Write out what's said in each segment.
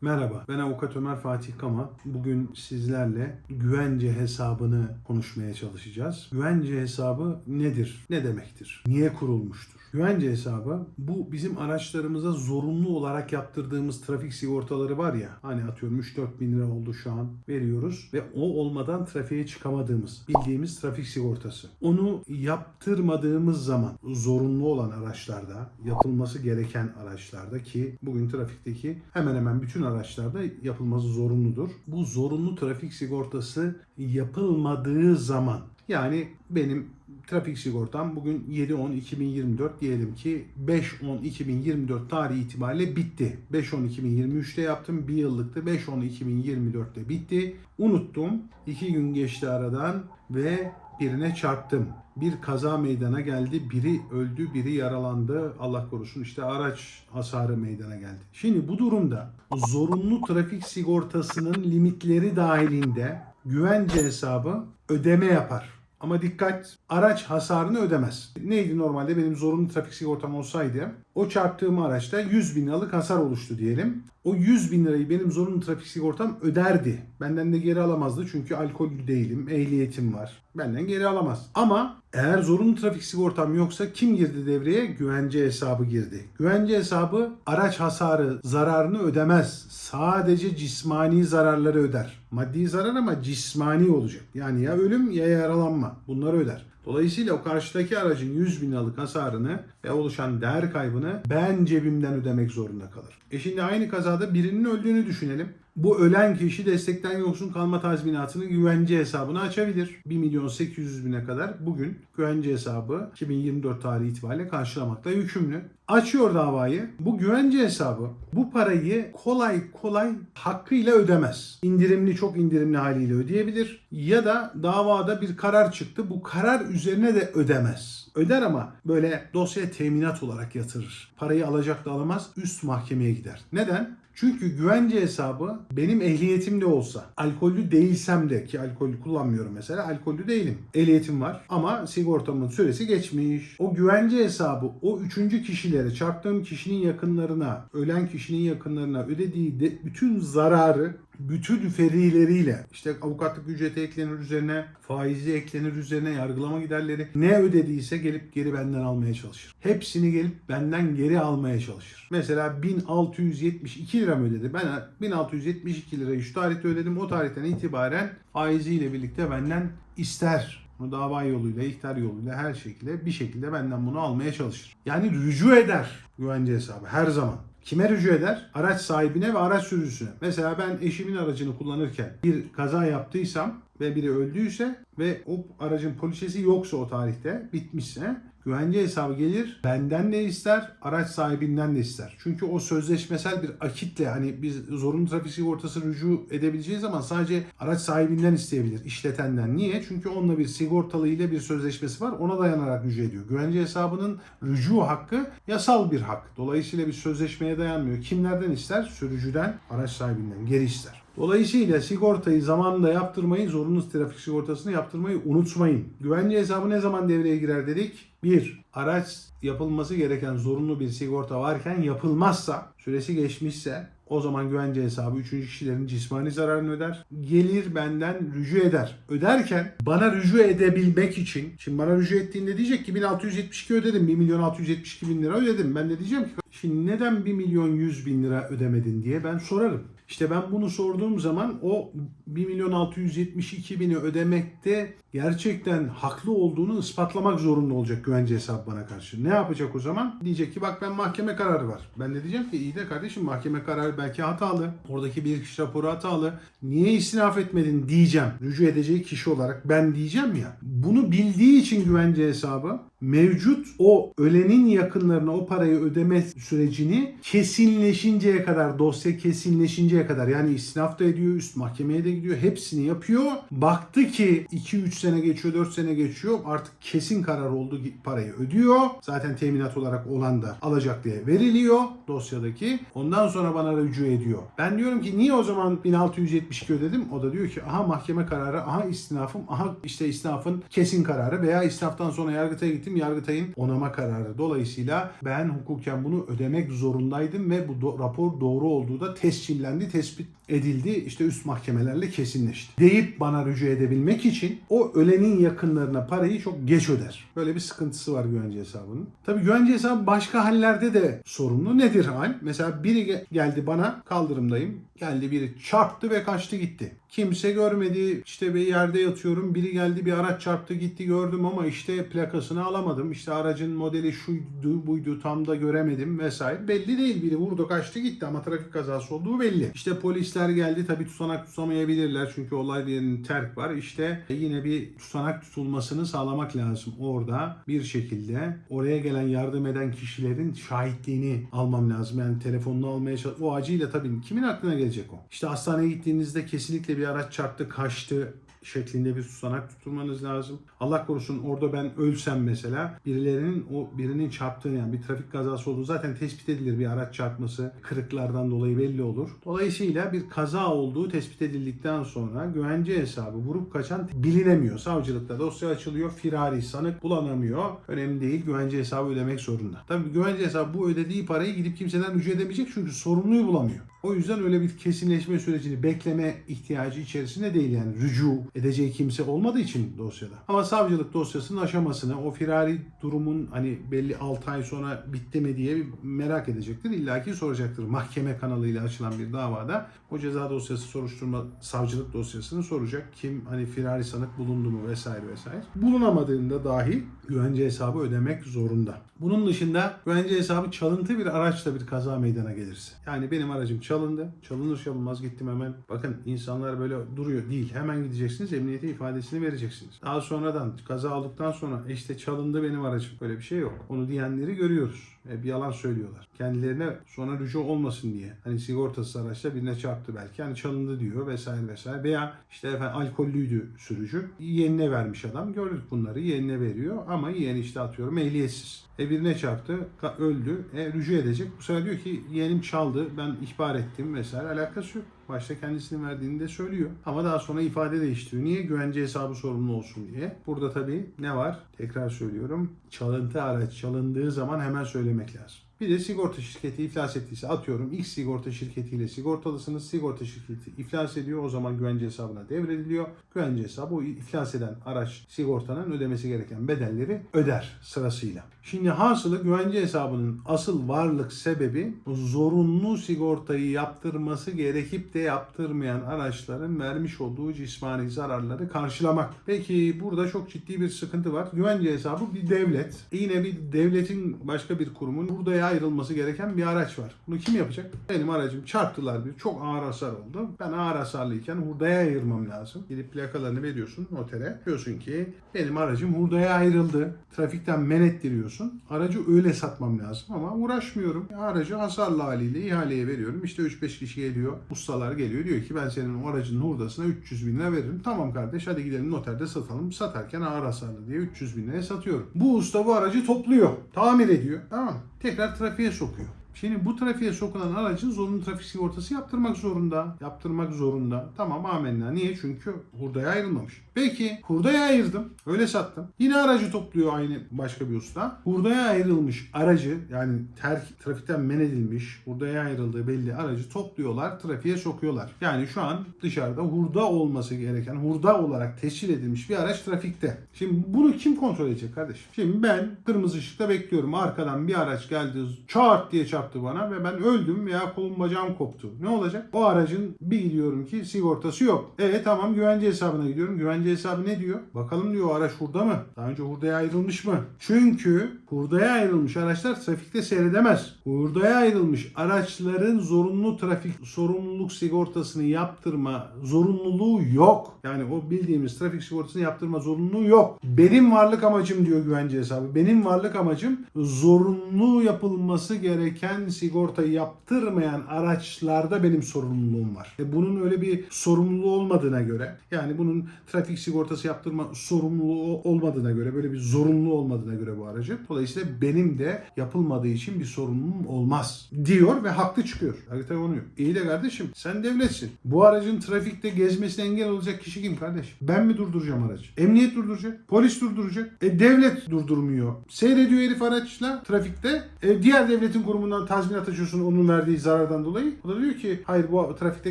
Merhaba, ben Avukat Ömer Fatih Kama. Bugün sizlerle güvence hesabını konuşmaya çalışacağız. Güvence hesabı nedir? Ne demektir? Niye kurulmuştur? Güvence hesabı bu bizim araçlarımıza zorunlu olarak yaptırdığımız trafik sigortaları var ya hani atıyorum 3-4 bin lira oldu şu an veriyoruz ve o olmadan trafiğe çıkamadığımız bildiğimiz trafik sigortası. Onu yaptırmadığımız zaman zorunlu olan araçlarda yapılması gereken araçlarda ki bugün trafikteki hemen hemen bütün araçlarda yapılması zorunludur. Bu zorunlu trafik sigortası yapılmadığı zaman yani benim trafik sigortam bugün 7-10-2024 diyelim ki 5-10-2024 tarihi itibariyle bitti. 5-10-2023'te yaptım. Bir yıllıktı. 5-10-2024'te bitti. Unuttum. 2 gün geçti aradan ve birine çarptım. Bir kaza meydana geldi. Biri öldü, biri yaralandı. Allah korusun işte araç hasarı meydana geldi. Şimdi bu durumda zorunlu trafik sigortasının limitleri dahilinde güvence hesabı ödeme yapar. Ama dikkat araç hasarını ödemez. Neydi normalde benim zorunlu trafik sigortam olsaydı o çarptığım araçta 100 bin liralık hasar oluştu diyelim. O 100 bin lirayı benim zorunlu trafik sigortam öderdi. Benden de geri alamazdı çünkü alkollü değilim, ehliyetim var. Benden geri alamaz. Ama eğer zorunlu trafik sigortam yoksa kim girdi devreye? Güvence hesabı girdi. Güvence hesabı araç hasarı, zararını ödemez. Sadece cismani zararları öder. Maddi zarar ama cismani olacak. Yani ya ölüm ya yaralanma. Bunları öder. Dolayısıyla o karşıdaki aracın 100 bin liralık hasarını ve oluşan değer kaybını ben cebimden ödemek zorunda kalır. E şimdi aynı kazada birinin öldüğünü düşünelim. Bu ölen kişi destekten yoksun kalma tazminatını güvence hesabına açabilir. 1 milyon 800 bine kadar bugün güvence hesabı 2024 tarihi itibariyle karşılamakta yükümlü. Açıyor davayı. Bu güvence hesabı bu parayı kolay kolay hakkıyla ödemez. İndirimli çok indirimli haliyle ödeyebilir. Ya da davada bir karar çıktı. Bu karar üzerine de ödemez. Öder ama böyle dosyaya teminat olarak yatırır. Parayı alacak da alamaz. Üst mahkemeye gider. Neden? Çünkü güvence hesabı benim ehliyetim de olsa, alkollü değilsem de ki alkollü kullanmıyorum mesela, alkollü değilim. Ehliyetim var ama sigortamın süresi geçmiş. O güvence hesabı o üçüncü kişilere, çarptığım kişinin yakınlarına, ölen kişinin yakınlarına ödediği de bütün zararı bütün ferileriyle işte avukatlık ücreti eklenir üzerine, faizi eklenir üzerine, yargılama giderleri ne ödediyse gelip geri benden almaya çalışır. Hepsini gelip benden geri almaya çalışır. Mesela 1672 lira mı ödedi? Ben 1672 lirayı şu tarihte ödedim. O tarihten itibaren faiziyle birlikte benden ister. Bunu dava yoluyla, ihtar yoluyla her şekilde bir şekilde benden bunu almaya çalışır. Yani rücu eder güvence hesabı her zaman. Kime rücu eder? Araç sahibine ve araç sürücüsüne. Mesela ben eşimin aracını kullanırken bir kaza yaptıysam ve biri öldüyse ve o aracın poliçesi yoksa o tarihte bitmişse güvence hesabı gelir benden de ister araç sahibinden de ister. Çünkü o sözleşmesel bir akitle hani biz zorunlu trafik sigortası rücu edebileceğiz ama sadece araç sahibinden isteyebilir işletenden. Niye? Çünkü onunla bir sigortalı ile bir sözleşmesi var ona dayanarak rücu ediyor. Güvence hesabının rücu hakkı yasal bir hak. Dolayısıyla bir sözleşmeye dayanmıyor. Kimlerden ister? Sürücüden, araç sahibinden geri ister. Dolayısıyla sigortayı zamanında yaptırmayı, zorunlu trafik sigortasını yaptırmayı unutmayın. Güvence hesabı ne zaman devreye girer dedik? 1. Araç yapılması gereken zorunlu bir sigorta varken yapılmazsa, süresi geçmişse o zaman güvence hesabı üçüncü kişilerin cismani zararını öder. Gelir benden rücu eder. Öderken bana rücu edebilmek için, şimdi bana rücu ettiğinde diyecek ki 1672 ödedim, 1 milyon 672 bin lira ödedim. Ben de diyeceğim ki şimdi neden 1 milyon 100 bin lira ödemedin diye ben sorarım. İşte ben bunu sorduğum zaman o 1 milyon 672 bini ödemekte gerçekten haklı olduğunu ispatlamak zorunda olacak güvence hesabı bana karşı. Ne yapacak o zaman? Diyecek ki bak ben mahkeme kararı var. Ben de diyeceğim ki iyi de kardeşim mahkeme kararı belki hatalı. Oradaki bir kişi raporu hatalı. Niye istinaf etmedin diyeceğim. Rücu edeceği kişi olarak ben diyeceğim ya. Bunu bildiği için güvence hesabı mevcut o ölenin yakınlarına o parayı ödeme sürecini kesinleşinceye kadar dosya kesinleşinceye kadar yani istinaf da ediyor üst mahkemeye de gidiyor hepsini yapıyor. Baktı ki 2-3 sene geçiyor 4 sene geçiyor artık kesin karar oldu parayı ödüyor. Zaten teminat olarak olan da alacak diye veriliyor dosyadaki. Ondan sonra bana rücu ediyor. Ben diyorum ki niye o zaman 1672 ödedim? O da diyor ki aha mahkeme kararı, aha istinafım, aha işte istinafın kesin kararı veya istinaftan sonra yargıtaya gitti ettim. Yargıtay'ın onama kararı. Dolayısıyla ben hukuken bunu ödemek zorundaydım ve bu do- rapor doğru olduğu da tescillendi, tespit edildi. İşte üst mahkemelerle kesinleşti. Deyip bana rücu edebilmek için o ölenin yakınlarına parayı çok geç öder. Böyle bir sıkıntısı var güvence hesabının. Tabii güvence hesabı başka hallerde de sorumlu. Nedir hal? Mesela biri ge- geldi bana kaldırımdayım. Geldi biri çarptı ve kaçtı gitti. Kimse görmedi. İşte bir yerde yatıyorum. Biri geldi bir araç çarptı gitti gördüm ama işte plakasını alamadım. İşte aracın modeli şuydu buydu tam da göremedim vesaire. Belli değil biri vurdu kaçtı gitti ama trafik kazası olduğu belli. İşte polisler geldi tabii tutanak tutamayabilirler çünkü olay yerinin terk var. İşte yine bir tutanak tutulmasını sağlamak lazım orada bir şekilde. Oraya gelen yardım eden kişilerin şahitliğini almam lazım. Yani telefonunu almaya çalış. O acıyla tabii kimin aklına gelecek o? İşte hastaneye gittiğinizde kesinlikle bir araç çarptı kaçtı şeklinde bir tutanak tutturmanız lazım. Allah korusun orada ben ölsem mesela birilerinin o birinin çarptığını yani bir trafik kazası olduğu zaten tespit edilir bir araç çarpması kırıklardan dolayı belli olur. Dolayısıyla bir kaza olduğu tespit edildikten sonra güvence hesabı vurup kaçan bilinemiyor. Savcılıkta dosya açılıyor. Firari sanık bulanamıyor. Önemli değil. Güvence hesabı ödemek zorunda. Tabii güvence hesabı bu ödediği parayı gidip kimseden rücu edemeyecek çünkü sorumluyu bulamıyor. O yüzden öyle bir kesinleşme sürecini bekleme ihtiyacı içerisinde değil yani rücu edeceği kimse olmadığı için dosyada. Ama savcılık dosyasının aşamasını o firari durumun hani belli 6 ay sonra bitti mi diye merak edecektir. İlla ki soracaktır. Mahkeme kanalıyla açılan bir davada o ceza dosyası soruşturma savcılık dosyasını soracak. Kim hani firari sanık bulundu mu vesaire vesaire. Bulunamadığında dahi güvence hesabı ödemek zorunda. Bunun dışında güvence hesabı çalıntı bir araçla bir kaza meydana gelirse. Yani benim aracım çalındı. Çalınır çalınmaz gittim hemen. Bakın insanlar böyle duruyor. Değil. Hemen gideceksiniz. Emniyete ifadesini vereceksiniz. Daha sonradan kaza olduktan sonra "E işte çalındı benim aracım. Böyle bir şey yok. Onu diyenleri görüyoruz. E, bir yalan söylüyorlar. Kendilerine sonra rücu olmasın diye. Hani sigortasız araçla birine çarptı belki. Hani çalındı diyor vesaire vesaire. Veya işte efendim alkollüydü sürücü. Yeğenine vermiş adam. Gördük bunları. Yeğenine veriyor. Ama yeğen işte atıyorum ehliyetsiz. E birine çarptı, öldü. E rücu edecek. Bu sefer diyor ki yeğenim çaldı, ben ihbar ettim vesaire. Alakası yok. Başta kendisinin verdiğini de söylüyor. Ama daha sonra ifade değiştiriyor. Niye? Güvence hesabı sorumlu olsun diye. Burada tabii ne var? Tekrar söylüyorum. Çalıntı araç çalındığı zaman hemen söylemek lazım. Bir de sigorta şirketi iflas ettiyse atıyorum X sigorta şirketiyle sigortalısınız. Sigorta şirketi iflas ediyor. O zaman güvence hesabına devrediliyor. Güvence hesabı o iflas eden araç sigortanın ödemesi gereken bedelleri öder sırasıyla. Şimdi hasılı güvence hesabının asıl varlık sebebi zorunlu sigortayı yaptırması gerekip de yaptırmayan araçların vermiş olduğu cismani zararları karşılamak. Peki burada çok ciddi bir sıkıntı var. Güvence hesabı bir devlet. Yine bir devletin başka bir kurumun ayrılması gereken bir araç var. Bunu kim yapacak? Benim aracım çarptılar bir. Çok ağır hasar oldu. Ben ağır hasarlıyken hurdaya ayırmam lazım. Gidip plakalarını veriyorsun notere. Diyorsun ki benim aracım hurdaya ayrıldı. Trafikten men ettiriyorsun. Aracı öyle satmam lazım ama uğraşmıyorum. Aracı hasarlı haliyle ihaleye veriyorum. İşte 3-5 kişi geliyor. Ustalar geliyor. Diyor ki ben senin o aracın hurdasına 300 bin lira veririm. Tamam kardeş hadi gidelim noterde satalım. Satarken ağır hasarlı diye 300 bin liraya satıyorum. Bu usta bu aracı topluyor. Tamir ediyor. Tamam. Tekrar trafiğe sokuyor. Şimdi bu trafiğe sokulan aracın zorunlu trafik sigortası yaptırmak zorunda. Yaptırmak zorunda. Tamam amenna. Niye? Çünkü hurdaya ayrılmamış. Peki hurdaya ayırdım. Öyle sattım. Yine aracı topluyor aynı başka bir usta. Hurdaya ayrılmış aracı yani terk trafikten men edilmiş hurdaya ayrıldığı belli aracı topluyorlar trafiğe sokuyorlar. Yani şu an dışarıda hurda olması gereken hurda olarak tescil edilmiş bir araç trafikte. Şimdi bunu kim kontrol edecek kardeşim? Şimdi ben kırmızı ışıkta bekliyorum. Arkadan bir araç geldi çat diye çarptı bana ve ben öldüm veya kolum bacağım koptu. Ne olacak? O aracın bir gidiyorum ki sigortası yok. E tamam güvence hesabına gidiyorum. Güvence hesabı ne diyor? Bakalım diyor araç hurda mı? Daha önce hurdaya ayrılmış mı? Çünkü hurdaya ayrılmış araçlar trafikte seyredemez. Hurdaya ayrılmış araçların zorunlu trafik sorumluluk sigortasını yaptırma zorunluluğu yok. Yani o bildiğimiz trafik sigortasını yaptırma zorunluluğu yok. Benim varlık amacım diyor güvence hesabı. Benim varlık amacım zorunlu yapılması gereken sigortayı yaptırmayan araçlarda benim sorumluluğum var. E bunun öyle bir sorumluluğu olmadığına göre yani bunun trafik sigortası yaptırma sorumluluğu olmadığına göre böyle bir zorunlu olmadığına göre bu aracın dolayısıyla benim de yapılmadığı için bir sorumluluğum olmaz diyor ve haklı çıkıyor. Harita konuyor. İyi de kardeşim sen devletsin. Bu aracın trafikte gezmesine engel olacak kişi kim kardeşim? Ben mi durduracağım aracı? Emniyet durduracak. Polis durduracak. E devlet durdurmuyor. Seyrediyor herif araçla trafikte. E, diğer devletin kurumundan tazminat açıyorsun onun verdiği zarardan dolayı. O da diyor ki hayır bu trafikte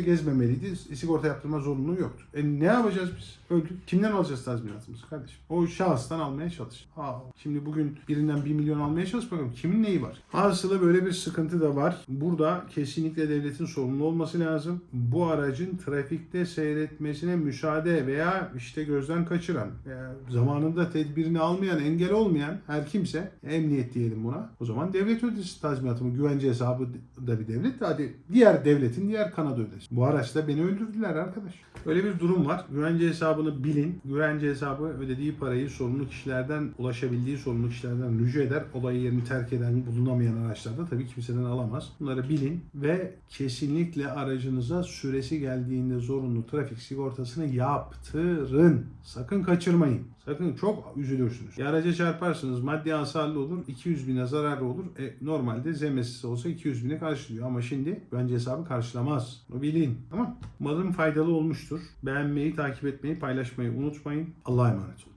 gezmemeliydi. Sigorta yaptırma zorunluluğu yoktu. E ne yapacağız biz? Öldük. Kimden alacağız tazminatımızı kardeşim? O şahıstan almaya çalış. Aa, şimdi bugün birinden 1 milyon almaya çalış bakalım. Kimin neyi var? Hasılı böyle bir sıkıntı da var. Burada kesinlikle devletin sorumlu olması lazım. Bu aracın trafikte seyretmesine müsaade veya işte gözden kaçıran, veya zamanında tedbirini almayan, engel olmayan her kimse, emniyet diyelim buna. O zaman devlet ödesin tazminatımı. Güvence hesabı da bir devlet. Hadi diğer devletin diğer kanadı ödesin. Bu araçla beni öldürdüler arkadaş. Öyle bir durum var. Güvence hesabını bilin. Güvence hesabı ödediği parayı sorumlu kişilerden, ulaşabildiği sorumlu kişilerden rücu eder. Olay yerini terk eden, bulunamayan araçlarda tabii kimseden alamaz. Bunları bilin ve kesinlikle aracınıza süresi geldiğinde zorunlu trafik sigortasını yaptırın. Sakın kaçırmayın. Sakın çok üzülürsünüz. Ya araca çarparsınız maddi hasarlı olur 200 bine zararlı olur. E, normalde zemesiz olsa 200 bine karşılıyor ama şimdi güvence hesabı karşılamaz. Bunu bilin. Tamam Umarım faydalı olmuştur. Beğenmeyi, takip etmeyi, paylaşmayı unutmayın. Allah'a emanet olun.